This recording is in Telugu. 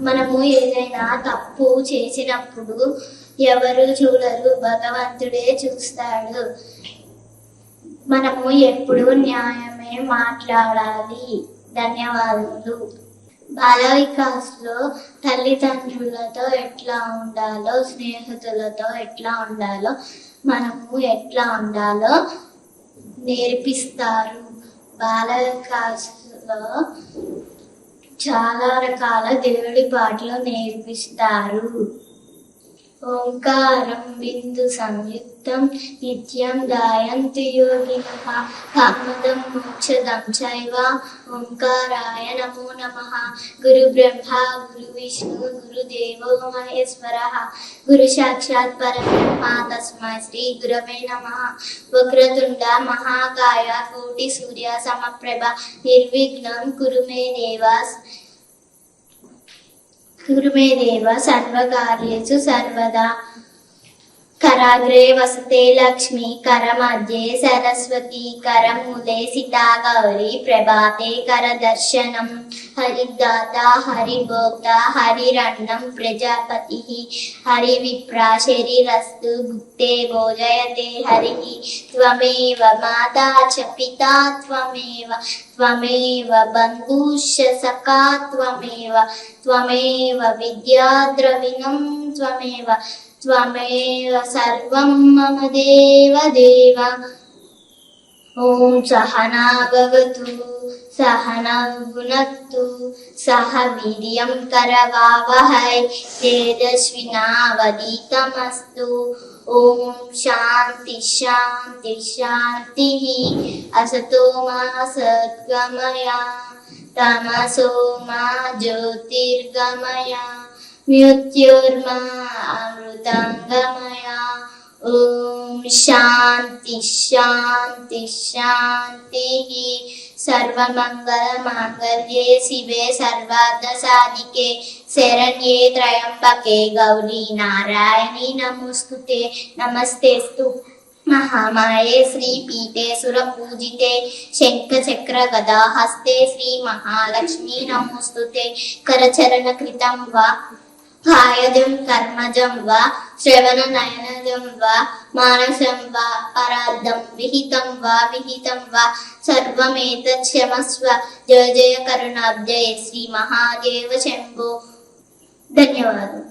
మనము ఏదైనా తప్పు చేసినప్పుడు ఎవరు చూడరు భగవంతుడే చూస్తాడు. మనము ఎప్పుడు న్యాయమే మాట్లాడాలి. ధన్యవాదాలు బాల వికాస్లో తల్లిదండ్రులతో ఎట్లా ఉండాలో స్నేహితులతో ఎట్లా ఉండాలో మనము ఎట్లా ఉండాలో నేర్పిస్తారు. బాల వికాస్లో చాలా రకాల దేవుడి పాటలు నేర్పిస్తారు. ఓంకారం బిందు సంయుక్తం నిత్యం దాయంతి యోగినః కామదం మోక్షదం చైవ ఓంకారాయ నమో నమ. గురు బ్రహ్మ గురు విష్ణు గురు దేవో మహేశ్వర. గురు సాక్షాత్ పరబ్రహ్మ తస్మై శ్రీ గురవే నమః. వక్రతుండ మహాకాయ కోటి సూర్య సమప్రభ నిర్విఘ్నం కురు మే దేవా కురుమే దేవ సర్వకార్యేషు సర్వదా. కరాగ్రే వసతే లక్ష్మి కరమధ్యే సరస్వతి కరమూలే సితా గౌరి ప్రభాతే కరదర్శనం. హరిదాత హరిభోక్త హరిరన్నం ప్రజాపతి. హరి విప్రా శరీరస్తు భుక్తే భోజయతే హరి. త్వమేవ మాతా చ పితా త్వమేవ. త్వమేవ బంధుశ్చ సఖా త్వమేవ. త్వమేవ విద్యా ద్రవిణం త్వమేవ. त्वमेव सर्वं मम देव देव ॐ सहना भवतु, सहना सह वीर्यं करवावहै तेजस्विनावदीतमस्तु ॐ शान्ति शान्ति, शान्तिः। असतो मा सद्गमया, तमसो मा ज्योतिर्गमय। मृत्युर्मा మృదంగమయ ఓం శాంతి శాంతి శాంతి. సర్వమంగళమాంగళ్యే శివే సర్వార్థ సాధికే శరణ్యే త్రయంబకే. గౌరీ నారాయణి నమోస్తుతే. నమస్తేస్తు. మహామాయే శ్రీ పీఠే శ్రీపీఠే సురపూజితే. శంఖచక్ర గదా హస్తే శ్రీ మహాలక్ష్మి నమోస్తుతే. కరచరణ కృతం వా కాయజం కర్మజం వా శ్రవణ నయనజం వా మానసం వా పరార్థం విహితం వా విహితం వా సర్వమేతత్క్షమస్వ జయ జయ కరుణాబ్జయ శ్రీ మహాదేవ శంభో. ధన్యవాదాలు